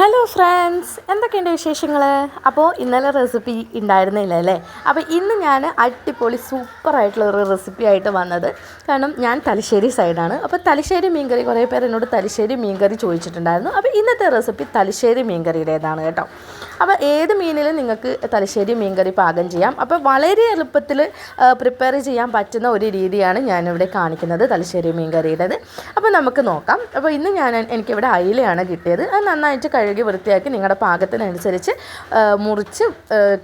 Hello friends എന്തൊക്കെയുണ്ട് വിശേഷങ്ങൾ അപ്പോൾ ഇന്നലെ റെസിപ്പി ഉണ്ടായിരുന്നില്ല അല്ലേ? അപ്പോൾ ഇന്ന് ഞാൻ അടിപൊളി സൂപ്പറായിട്ടുള്ള ഒരു റെസിപ്പി ആയിട്ട് വന്നത്. കാരണം ഞാൻ തലശ്ശേരി സൈഡാണ് അപ്പോൾ തലശ്ശേരി മീൻകറി കുറേ പേർ എന്നോട് തലശ്ശേരി മീൻകറി ചോദിച്ചിട്ടുണ്ടായിരുന്നു. അപ്പോൾ ഇന്നത്തെ റെസിപ്പി തലശ്ശേരി മീൻകറിയുടേതാണ് കേട്ടോ. അപ്പോൾ ഏത് മീനിലും നിങ്ങൾക്ക് തലശ്ശേരി മീൻകറി പാകം ചെയ്യാം. അപ്പോൾ വളരെ എളുപ്പത്തിൽ പ്രിപ്പയർ ചെയ്യാൻ പറ്റുന്ന ഒരു രീതിയാണ് ഞാനിവിടെ കാണിക്കുന്നത് തലശ്ശേരി മീൻകറിയുടേത്. അപ്പോൾ നമുക്ക് നോക്കാം. അപ്പോൾ ഇന്ന് ഞാൻ എനിക്കിവിടെ അയിലയാണ് കിട്ടിയത്. അത് നന്നായിട്ട് കഴുകി വൃത്തിയാക്കി നിങ്ങളുടെ പാകത്തിനനുസരിച്ച് മുറിച്ച്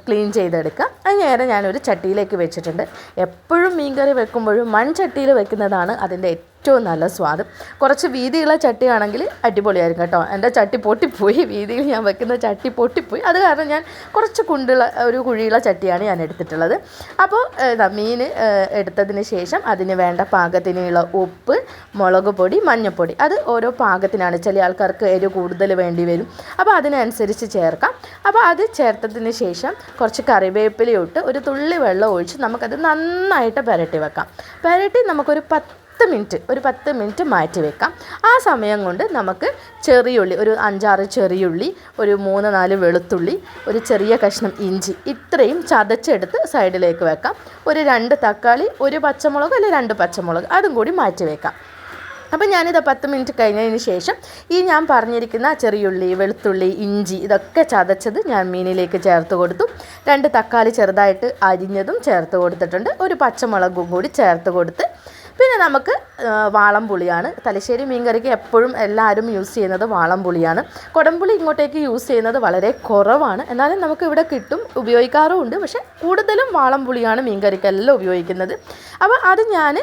ക്ലീൻ ചെയ്തെടുക്കുക. അത് നേരെ ഞാനൊരു ചട്ടിയിലേക്ക് വെച്ചിട്ടുണ്ട്. എപ്പോഴും മീൻകറി വെക്കുമ്പോഴും മൺചട്ടിയിൽ വെക്കുന്നതാണ് അതിന്റെ ഏറ്റവും നല്ല സ്വാദ്. കുറച്ച് വീതിയുള്ള ചട്ടിയാണെങ്കിൽ അടിപൊളിയായിരിക്കും കേട്ടോ. എന്റെ ചട്ടി പൊട്ടിപ്പോയി. വീതിയിൽ ഞാൻ വെക്കുന്ന ചട്ടി പൊട്ടിപ്പോയി. അത് കാരണം ഞാൻ കുറച്ച് കുണ്ടുള്ള ഒരു കുഴിയുള്ള ചട്ടിയാണ് ഞാൻ എടുത്തിട്ടുള്ളത്. അപ്പോൾ മീൻ എടുത്തതിന് ശേഷം അതിന് വേണ്ട പാകത്തിനുള്ള ഉപ്പ് മുളക് പൊടി മഞ്ഞൾപ്പൊടി. അത് ഓരോ പാകത്തിനാണ്. ചില ആൾക്കാർക്ക് എരിവ് കൂടുതൽ വേണ്ടി വരും. അപ്പോൾ അതിനനുസരിച്ച് ചേർക്കാം. അപ്പോൾ അത് ചേർത്തതിന് ശേഷം കുറച്ച് കറിവേപ്പിലയിട്ട് ഒരു തുള്ളി വെള്ളം ഒഴിച്ച് നമുക്കത് നന്നായിട്ട് പുരട്ടി വെക്കാം. പുരട്ടി നമുക്കൊരു പത്ത് പത്ത് മിനിറ്റ് ഒരു പത്ത് മിനിറ്റ് മാറ്റി വെക്കാം. ആ സമയം കൊണ്ട് നമുക്ക് ചെറിയുള്ളി ഒരു അഞ്ചാറ് ചെറിയുള്ളി ഒരു മൂന്ന് നാല് വെളുത്തുള്ളി ഒരു ചെറിയ കഷ്ണം ഇഞ്ചി ഇത്രയും ചതച്ചെടുത്ത് സൈഡിലേക്ക് വെക്കാം. ഒരു രണ്ട് തക്കാളി ഒരു പച്ചമുളക് അല്ലെങ്കിൽ രണ്ട് പച്ചമുളക് അതും കൂടി മാറ്റി വെക്കാം. അപ്പോൾ ഞാനിത് പത്ത് മിനിറ്റ് കഴിഞ്ഞതിന് ശേഷം ഈ ഞാൻ പറഞ്ഞിരിക്കുന്ന ചെറിയുള്ളി വെളുത്തുള്ളി ഇഞ്ചി ഇതൊക്കെ ചതച്ചത് ഞാൻ മീനിലേക്ക് ചേർത്ത് കൊടുത്തു. രണ്ട് തക്കാളി ചെറുതായിട്ട് അരിഞ്ഞതും ചേർത്ത് കൊടുത്തിട്ടുണ്ട്. ഒരു പച്ചമുളകും കൂടി ചേർത്ത് കൊടുത്ത് പിന്നെ നമുക്ക് വാളംപുളിയാണ് തലശ്ശേരി മീൻകറിക്ക് എപ്പോഴും എല്ലാവരും യൂസ് ചെയ്യുന്നത് വാളംപുളിയാണ് കുടംപുളി ഇങ്ങോട്ടേക്ക് യൂസ് ചെയ്യുന്നത് വളരെ കുറവാണ്. എന്നാലും നമുക്ക് ഇവിടെ കിട്ടും ഉപയോഗിക്കാറുമുണ്ട് പക്ഷേ കൂടുതലും വാളംപുളിയാണ് മീൻകറിക്കെല്ലാം ഉപയോഗിക്കുന്നത്. അപ്പോൾ അത് ഞാൻ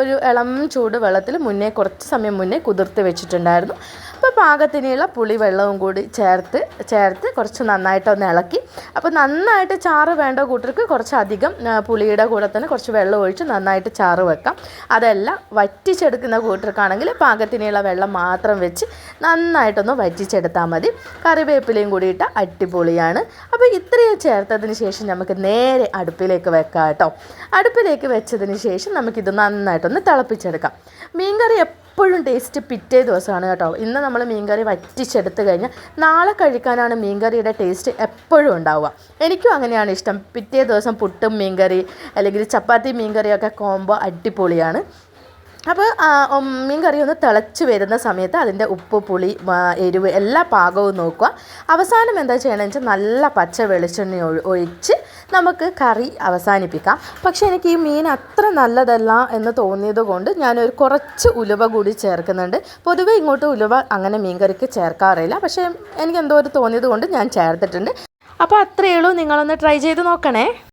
ഒരു ഇളം ചൂട് വെള്ളത്തിൽ മുന്നേ കുറച്ച് സമയം മുന്നേ കുതിർത്ത് വെച്ചിട്ടുണ്ടായിരുന്നു. അപ്പോൾ പാകത്തിനുള്ള പുളിവെള്ളവും കൂടി ചേർത്ത് ചേർത്ത് കുറച്ച് നന്നായിട്ടൊന്ന് ഇളക്കി. അപ്പോൾ നന്നായിട്ട് ചാറ് വേണ്ട കൂട്ടർക്ക് കുറച്ചധികം പുളിയുടെ കൂടെ തന്നെ കുറച്ച് വെള്ളം ഒഴിച്ച് നന്നായിട്ട് ചാറ് വെക്കാം. അതല്ല വറ്റിച്ചെടുക്കുന്ന കൂട്ടർക്കാണെങ്കിൽ പാകത്തിനുള്ള വെള്ളം മാത്രം വെച്ച് നന്നായിട്ടൊന്ന് വറ്റിച്ചെടുത്താൽ മതി. കറിവേപ്പിലയും കൂടി ഇട്ട അടിപൊളിയാണ്. അപ്പോൾ ഇത്രയും ചേർത്തതിന് ശേഷം നമുക്ക് നേരെ അടുപ്പിലേക്ക് വെക്കാം കേട്ടോ. അടുപ്പിലേക്ക് വെച്ചതിന് ശേഷം നമുക്കിത് നന്നായിട്ടൊന്ന് തിളപ്പിച്ചെടുക്കാം. മീൻകറി എപ്പോഴും ടേസ്റ്റ് പിറ്റേ ദിവസമാണ് കേട്ടോ. ഇന്ന് നമ്മൾ മീൻകറി വറ്റിച്ചെടുത്ത് കഴിഞ്ഞാൽ നാളെ കഴിക്കാനാണ് മീൻകറിയുടെ ടേസ്റ്റ് എപ്പോഴും ഉണ്ടാവുക. എനിക്കും അങ്ങനെയാണ് ഇഷ്ടം. പിറ്റേ ദിവസം പുട്ടും മീൻകറി അല്ലെങ്കിൽ ചപ്പാത്തി മീൻകറിയൊക്കെ കോംബോ അടിപൊളിയാണ്. അപ്പോൾ മീൻ കറി ഒന്ന് തിളച്ച് വരുന്ന സമയത്ത് അതിന്റെ ഉപ്പ് പുളി എരിവ് എല്ലാ പാകവും നോക്കുക. അവസാനം എന്താ ചെയ്യണമെന്ന് വെച്ചാൽ നല്ല പച്ച വെളിച്ചെണ്ണ ഒഴിച്ച് നമുക്ക് കറി അവസാനിപ്പിക്കാം. പക്ഷെ എനിക്ക് ഈ മീൻ അത്ര നല്ലതല്ല എന്ന് തോന്നിയത് കൊണ്ട് ഞാനൊരു കുറച്ച് ഉലുവ കൂടി ചേർക്കുന്നുണ്ട്. പൊതുവേ ഇങ്ങോട്ട് ഉലുവ അങ്ങനെ മീൻ കറിക്ക് ചേർക്കാറില്ല. പക്ഷേ എനിക്ക് എന്തോ ഒരു തോന്നിയത് കൊണ്ട് ഞാൻ ചേർത്തിട്ടുണ്ട്. അപ്പോൾ അത്രയേ ഉള്ളൂ. നിങ്ങളൊന്ന് ട്രൈ ചെയ്ത് നോക്കണേ.